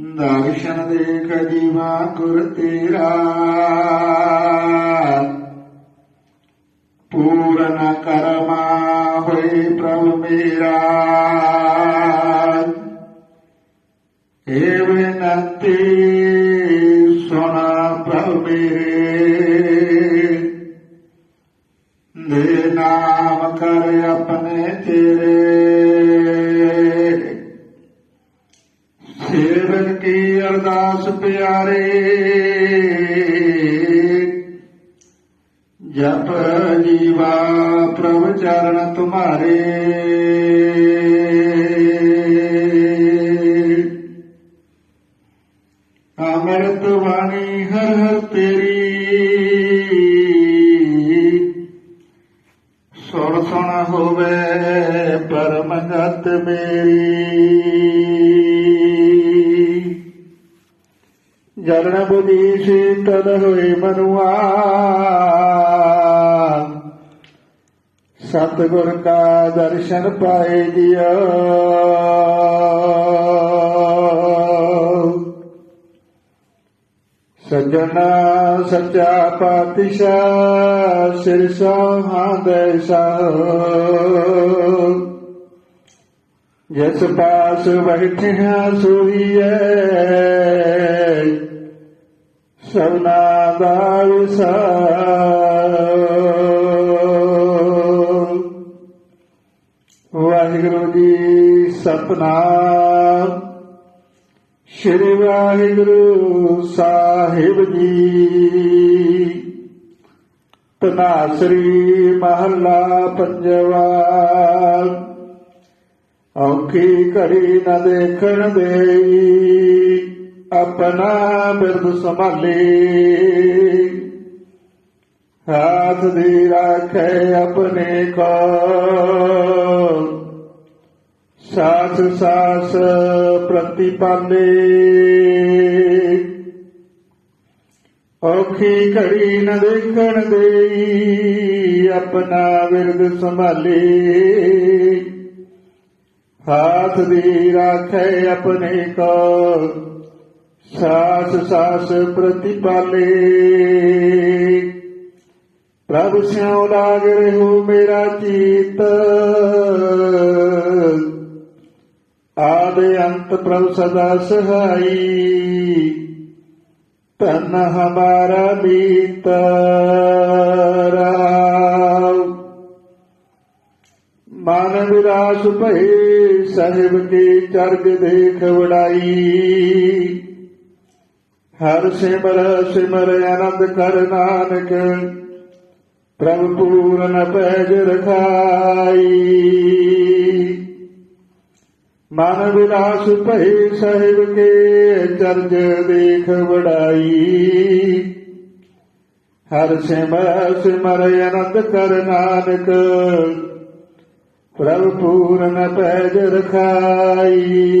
ਦਰਸ਼ਨ ਦੇਖ ਜੀਵਾ ਗੁਰ ਤੇਰਾ ਪੂਰਨ ਕਰਮਾ ਹੋਏ ਪ੍ਰਭ ਮੇਰਾ ਏ ਬੇਨਤੀ ਸੁਣਾ ਪ੍ਰਭ ਮੇਰੇ ਦੇ ਨਾਮ ਕਰ ਆਪਣੇ ਤੇਰੇ ਸੇਵਕ ਕੀ ਅਰਦਾਸ ਪਿਆਰੇ। ਜਪ ਜੀਵਾ ਪ੍ਰਭ ਚਰਨ ਤੁਮਾਰੇ। ਅੰਮ੍ਰਿਤ ਬਾਣੀ ਹਰ ਹਰ ਤੇਰੀ। ਸੁਣ ਸੁਣ ਹੋਵੇ ਪਰਮ ਗਤ ਮੇਰੀ। ਜਲਨ ਬੁਝੀ ਸੀਤਲ ਹੋਏ ਮਨੁਆ ਸਤਿਗੁਰ ਕਾ ਦਰਸ਼ਨ ਪਾਏ ਦਿਆ ਸਜਣਾ ਸੱਚਾ ਪਾਤਸ਼ਾਹ ਸਿਰ ਸਹਾਦੇ ਜਿਸ ਪਾਸ ਬੈਠਿਆ ਸੋਈਐ ਸਭਨਾ ਦਾ ਵਿਸਾਰ ਵਾਹਿਗੁਰੂ ਜੀ ਸਤਨਾਮ। ਸ਼੍ਰੀ ਵਾਹਿਗੁਰੂ ਸਾਹਿਬ ਜੀ। ਤਨਾਸਰੀ ਮਹੱਲਾ ਪੰਜਵਾ। ਔਖੀ ਘੜੀ ਨਾ ਦੇਖਣ ਦੇਈ। ਆਪਣਾ ਬਿਰਦ ਸੰਭਾਲੇ। ਹਾਥ ਦੀ ਰਾਖੇ ਆਪਣੇ ਕੋ ਸਾਥ ਸਾਸ ਪ੍ਰਤੀਪਾਲੇ। ਔਖੀ ਘੜੀ ਨ ਦੇਖਣ ਦੇਈ ਆਪਣਾ ਵਿਰਦ ਸੰਭਾਲੇ। ਹਾਥ ਦੀ ਰਾਖੇ ਆਪਣੇ ਕੋ ਸਾਸ ਸਾਸ ਪ੍ਰਤੀਪਾਲੇ। ਪ੍ਰਭ ਸਿਉ ਲਾਗ ਰਹੋ ਮੇਰਾ ਚੀਤ। ਆਦਿ ਅੰਤ ਪ੍ਰਭ ਸਦਾ ਸਹਾਈ। ਤਨ ਹਮਾਰਾ ਬੀਤ ਰਾਵ ਮਨ ਵਿਰਾਸ ਭਏ, ਸਾਹਿਬ ਕੀ ਚਰਗ ਦੇਖ ਵਡਾਈ। ਹਰ ਸਿਮਰ ਸਿਮਰ ਆਨੰਦ ਕਰ ਨਾਨਕ, ਪ੍ਰਭ ਪੂਰਨ ਪੈਜ ਰਖਾਈ। ਮਨ ਵਿਲਾਸ ਭਏ ਸਾਹਿਬ ਕੇ ਚਰਜ ਦੇਖ ਵਡਾਈ। ਹਰ ਸਿਮਰ ਸਿਮਰ ਅਨੰਦ ਕਰ ਨਾਨਕ, ਪ੍ਰਭ ਪੂਰਨ ਪੈਜ ਰਖਾਈ।